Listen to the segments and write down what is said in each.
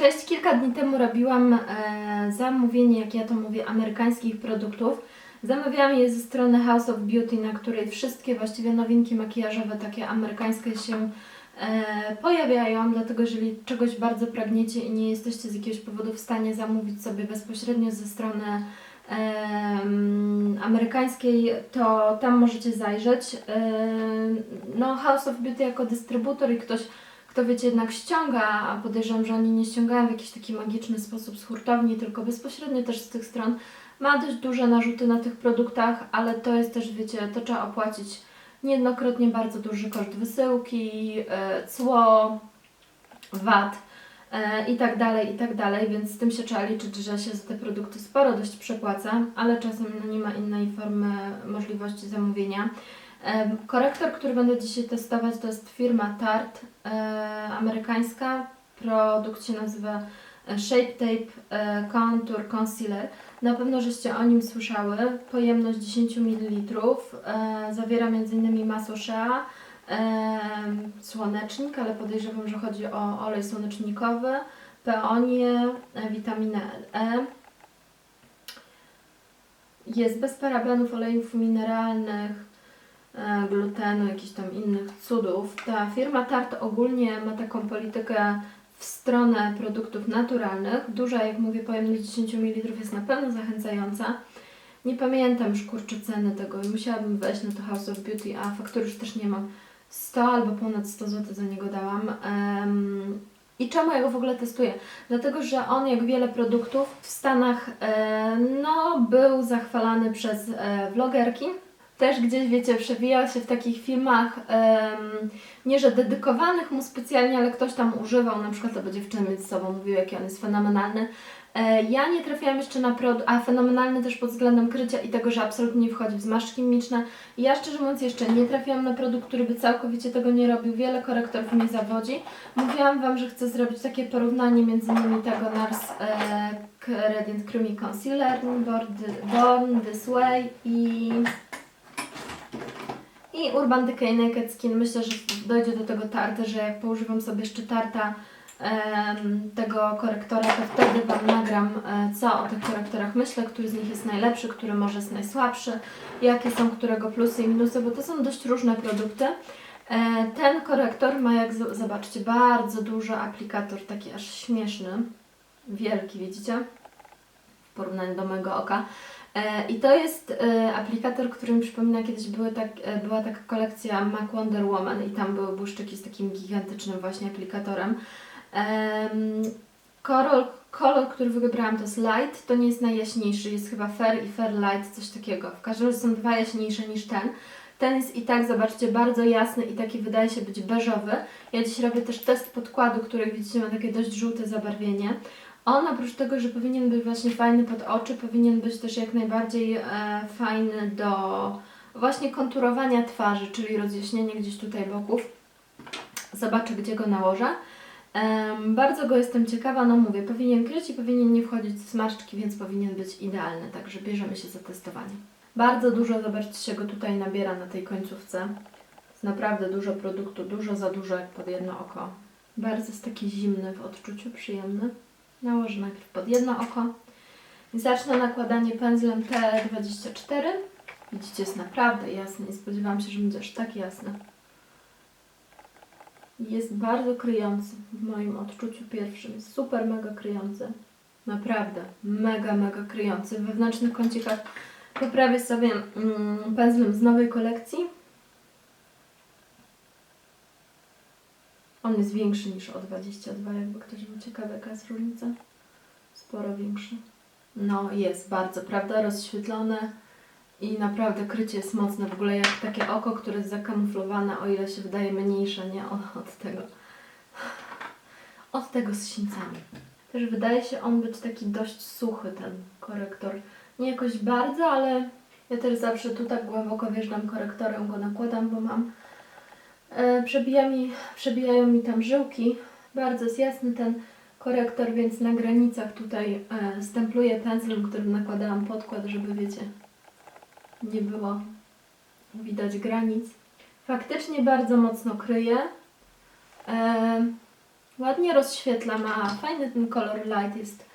Cześć, kilka dni temu robiłam e, zamówienie, jak ja to mówię, amerykańskich produktów. Zamawiałam je ze strony House of Beauty, na której wszystkie właściwie nowinki makijażowe, takie amerykańskie się e, pojawiają, dlatego jeżeli czegoś bardzo pragniecie i nie jesteście z jakiegoś powodu w stanie zamówić sobie bezpośrednio ze strony em, amerykańskiej, to tam możecie zajrzeć. Em, no, House of Beauty jako dystrybutor i ktoś, kto wiecie, jednak ściąga, a podejrzewam, że oni nie ściągają w jakiś taki magiczny sposób z hurtowni, tylko bezpośrednio też z tych stron, ma dość duże narzuty na tych produktach, ale to jest też, wiecie, to trzeba opłacić niejednokrotnie bardzo duży koszt wysyłki, e, cło, VAT e, i tak dalej, i tak dalej, więc z tym się trzeba liczyć, że się za te produkty sporo dość przepłaca, ale czasem no, nie ma innej formy możliwości zamówienia. Korektor, który będę dzisiaj testować, to jest firma Tarte e, amerykańska. Produkt się nazywa e, Shape Tape e, Contour Concealer. Na pewno żeście o nim słyszały. Pojemność 10 ml. Zawiera m.in. masło shea, słonecznik, ale podejrzewam, że chodzi o olej słonecznikowy, peonię, e, witaminę E. Jest bez parabenów, olejów mineralnych, glutenu, jakichś tam innych cudów. Ta firma Tarte ogólnie ma taką politykę w stronę produktów naturalnych. Duża, jak mówię, pojemność 10 ml jest na pewno zachęcająca. Nie pamiętam już kurczę ceny tego i musiałabym wejść na to House of Beauty, a faktury już też nie mam. 100 albo ponad 100 zł za niego dałam. Em, I czemu ja go w ogóle testuję? Dlatego, że on, jak wiele produktów w Stanach, e, no, był zachwalany przez e, vlogerki. Też gdzieś, wiecie, przewijał się w takich filmach, em, nie że dedykowanych mu specjalnie, ale ktoś tam używał, na przykład albo dziewczyny między sobą mówił, jaki on jest fenomenalny. E, ja nie trafiłam jeszcze na produkt, a fenomenalny też pod względem krycia i tego, że absolutnie nie wchodzi w zmarszczki mimiczne. Ja szczerze mówiąc jeszcze nie trafiłam na produkt, który by całkowicie tego nie robił. Wiele korektorów mnie zawodzi. Mówiłam Wam, że chcę zrobić takie porównanie między innymi tego NARS e, Radiant Creamy Concealer, Born This Way i i Urban Decay Naked Skin. Myślę, że dojdzie do tego tarty, że jak poużywam sobie jeszcze tarta tego korektora, to wtedy Wam nagram, e, co o tych korektorach myślę, który z nich jest najlepszy, który może jest najsłabszy, jakie są którego plusy i minusy, bo to są dość różne produkty. E, ten korektor ma, jak zobaczcie, bardzo duży aplikator, taki aż śmieszny, wielki, widzicie? W porównaniu do mojego oka. E, I to jest e, aplikator, który mi przypomina, kiedyś były tak, e, była taka kolekcja Mac Wonder Woman i tam były błyszczyki z takim gigantycznym właśnie aplikatorem. Em, Kolor, który wybrałam to jest light, to nie jest najjaśniejszy, jest chyba fair i fair light, coś takiego. W każdym razie są dwa jaśniejsze niż ten. Ten jest i tak, zobaczcie, bardzo jasny i taki wydaje się być beżowy. Ja dziś robię też test podkładu, który widzicie ma takie dość żółte zabarwienie. On oprócz tego, że powinien być właśnie fajny pod oczy, powinien być też jak najbardziej e, fajny do właśnie konturowania twarzy, czyli rozjaśnienia gdzieś tutaj boków. Zobaczę, gdzie go nałożę. Bardzo go jestem ciekawa, no mówię, powinien kryć i powinien nie wchodzić w smarczki, więc powinien być idealny, także bierzemy się za testowanie. Bardzo dużo, zobaczcie, go tutaj nabiera na tej końcówce. Jest naprawdę dużo produktu, dużo za dużo jak pod jedno oko. Bardzo jest taki zimny w odczuciu, przyjemny. Nałożę najpierw pod jedno oko. Zacznę nakładanie pędzlem T24. Widzicie, jest naprawdę jasny. Nie spodziewałam się, że będzie aż tak jasny. Jest bardzo kryjący w moim odczuciu pierwszym. Jest super mega kryjący. Naprawdę mega, mega kryjący. W wewnętrznych kącikach poprawię sobie mm, pędzlem z nowej kolekcji. On jest większy niż o 22, jakby ktoś był ciekawy, jaka jest różnica. Sporo większy. No, jest bardzo, prawda? Rozświetlone i naprawdę krycie jest mocne. W ogóle jak takie oko, które jest zakamuflowane, o ile się wydaje mniejsze, nie? Od, od tego. Od tego z sińcami. Też wydaje się on być taki dość suchy, ten korektor. Nie jakoś bardzo, ale ja też zawsze tu tak głęboko wjeżdżam korektorem, go nakładam, bo mam przebija mi, przebijają mi tam żyłki. Bardzo jest jasny ten korektor, więc na granicach tutaj e, stempluję pędzlem, którym nakładałam podkład, żeby wiecie, nie było widać granic. Faktycznie bardzo mocno kryje. E, ładnie rozświetla, ma fajny ten kolor light, jest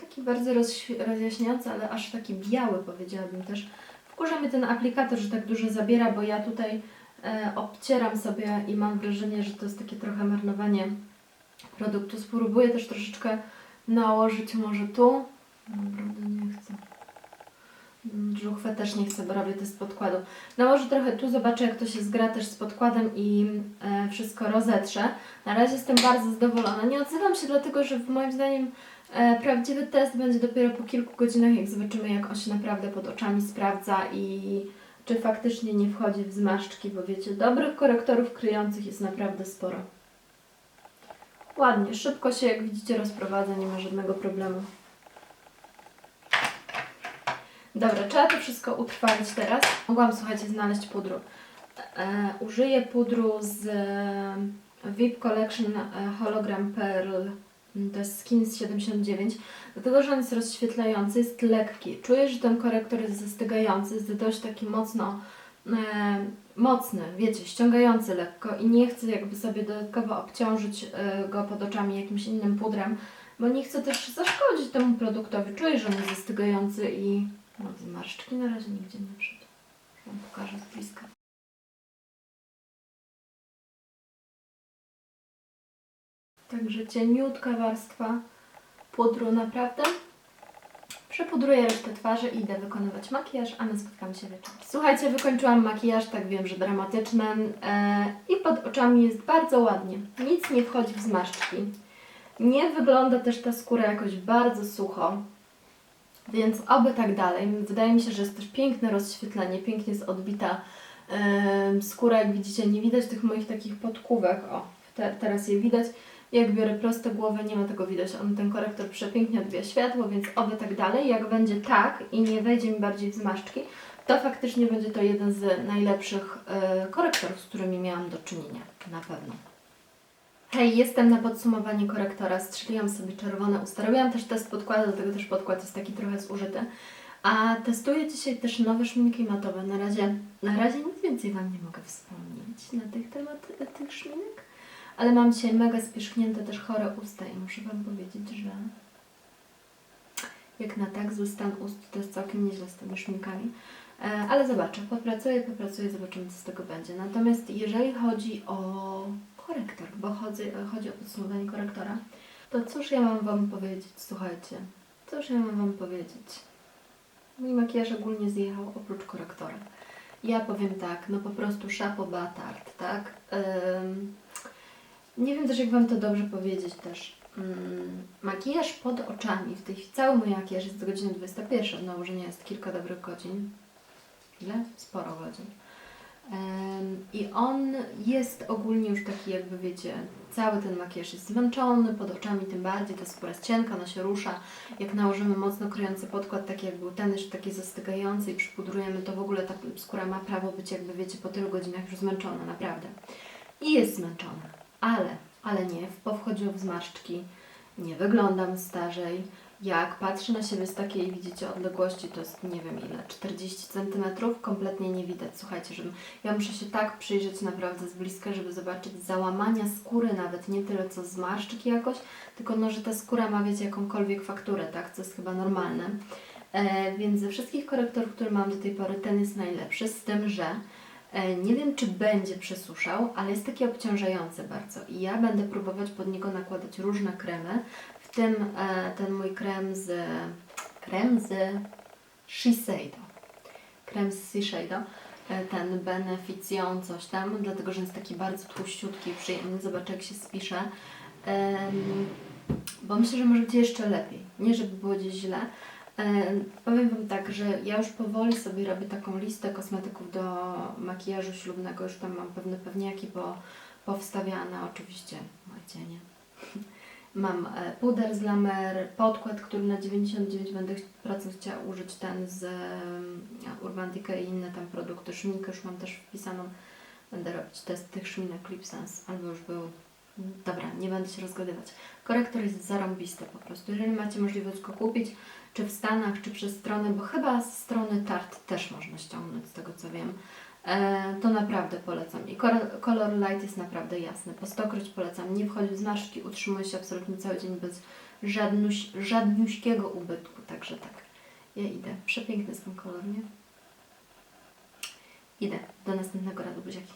taki bardzo rozjaśniający, ale aż taki biały powiedziałabym też. Wkurza mnie ten aplikator, że tak dużo zabiera, bo ja tutaj e, obcieram sobie i mam wrażenie, że to jest takie trochę marnowanie produktu. Spróbuję też troszeczkę nałożyć może tu. Naprawdę nie chcę. Żuchwę też nie chcę, bo robię to z podkładu. Nałożę trochę tu, zobaczę jak to się zgra też z podkładem i e, wszystko rozetrze. Na razie jestem bardzo zadowolona. Nie odzywam się dlatego, że moim zdaniem prawdziwy test będzie dopiero po kilku godzinach, jak zobaczymy jak on się naprawdę pod oczami sprawdza i czy faktycznie nie wchodzi w zmarszczki, bo wiecie, dobrych korektorów kryjących jest naprawdę sporo. Ładnie, szybko się jak widzicie rozprowadza, nie ma żadnego problemu. Dobra, trzeba to wszystko utrwalić teraz. Mogłam, słuchajcie, znaleźć pudru. E, użyję pudru z e, VIP Collection e, Hologram Pearl. Mm, To jest Skin z 79. Dlatego, że on jest rozświetlający, jest lekki. Czuję, że ten korektor jest zastygający, jest dość taki mocno e, mocny, wiecie, ściągający lekko i nie chcę jakby sobie dodatkowo obciążyć e, go pod oczami jakimś innym pudrem, bo nie chcę też zaszkodzić temu produktowi. Czuję, że on jest zastygający i no, zmarszczki na razie nigdzie nie wszedł. Wam pokażę z bliska. Także cieniutka warstwa pudru naprawdę. Przepudruję resztę twarzy i idę wykonywać makijaż, a my spotkamy się wieczorem. Słuchajcie, wykończyłam makijaż, tak wiem, że dramatyczny e, i pod oczami jest bardzo ładnie. Nic nie wchodzi w zmarszczki. Nie wygląda też ta skóra jakoś bardzo sucho. Więc oby tak dalej. Wydaje mi się, że jest też piękne rozświetlenie, pięknie jest odbita em, skóra. Jak widzicie, nie widać tych moich takich podkówek. O, te, teraz je widać. Jak biorę proste głowę, nie ma tego widać. On ten korektor przepięknie odbija światło, więc oby tak dalej. Jak będzie tak i nie wejdzie mi bardziej w zmarszczki, to faktycznie będzie to jeden z najlepszych e, korektorów, z którymi miałam do czynienia. Na pewno. Hej, jestem na podsumowanie korektora. Strzeliłam sobie czerwone usta. Robiłam też test podkładu, dlatego też podkład jest taki trochę zużyty. A testuję dzisiaj też nowe szminki matowe. Na razie, na razie nic więcej Wam nie mogę wspomnieć na tych temat tych szminek. Ale mam dzisiaj mega spieszknięte też chore usta i muszę Wam powiedzieć, że jak na tak zły stan ust, to jest całkiem nieźle z tymi szminkami. E, Ale zobaczę, popracuję, popracuję, zobaczymy co z tego będzie. Natomiast jeżeli chodzi o korektor, bo chodzi, chodzi o podsumowanie korektora, to cóż ja mam Wam powiedzieć, słuchajcie, cóż ja mam Wam powiedzieć. Mój makijaż ogólnie zjechał oprócz korektora. Ja powiem tak, no po prostu chapeau batard, tak? Nie wiem też jak Wam to dobrze powiedzieć też. Ym, makijaż pod oczami, w tej chwili cały mój makijaż jest do godziny 21, nałożenia jest kilka dobrych godzin. Ile? Sporo godzin. I on jest ogólnie już taki jakby wiecie, cały ten makijaż jest zmęczony, pod oczami tym bardziej, ta skóra jest cienka, ona się rusza. Jak nałożymy mocno kryjący podkład, taki jak był ten, jeszcze taki zastygający i przypudrujemy, to w ogóle ta skóra ma prawo być jakby wiecie, po tylu godzinach już zmęczona, naprawdę. I jest zmęczona, ale, ale nie, powchodziło w zmarszczki, nie wyglądam starzej. Jak patrzę na siebie z takiej, widzicie, odległości, to jest nie wiem ile, 40 cm, kompletnie nie widać. Słuchajcie, że ja muszę się tak przyjrzeć naprawdę z bliska, żeby zobaczyć załamania skóry, nawet nie tyle co zmarszczki jakoś, tylko no, że ta skóra ma, wiecie, jakąkolwiek fakturę, tak, co jest chyba normalne. E, więc ze wszystkich korektorów, które mam do tej pory, ten jest najlepszy, z tym, że nie wiem, czy będzie przesuszał, ale jest taki obciążający bardzo i ja będę próbować pod niego nakładać różne kremy, w tym e, ten mój krem z krem z Shiseido. Krem z Shiseido. E, ten Beneficją coś tam, dlatego że jest taki bardzo tłuściutki przyjemny. Zobaczę jak się spisze. Bo myślę, że może być jeszcze lepiej. Nie żeby było gdzieś źle. Em, powiem Wam tak, że ja już powoli sobie robię taką listę kosmetyków do makijażu ślubnego. Już tam mam pewne pewniaki po, powstawiane. Oczywiście moje cienie. Mam e, puder z Lamer, podkład, który na 99 będę ch- procent chciała użyć, ten z Urban Decay i inne tam produkty. Szminkę już mam też wpisaną. Będę robić test tych szminek Lip Sense, albo już był. Dobra, nie będę się rozgadywać. Korektor jest zarąbisty po prostu. Jeżeli macie możliwość go kupić, czy w Stanach, czy przez stronę, bo chyba z strony Tarte też można ściągnąć, z tego co wiem. e, to naprawdę polecam. I kolor, light jest naprawdę jasny. Po stokroć polecam. Nie wchodzi w zmarszczki, utrzymuje się absolutnie cały dzień bez żadnuś, żadniuśkiego ubytku. Także tak, ja idę. Przepiękny jest ten kolor, nie? Idę. Do następnego razu, buziaki.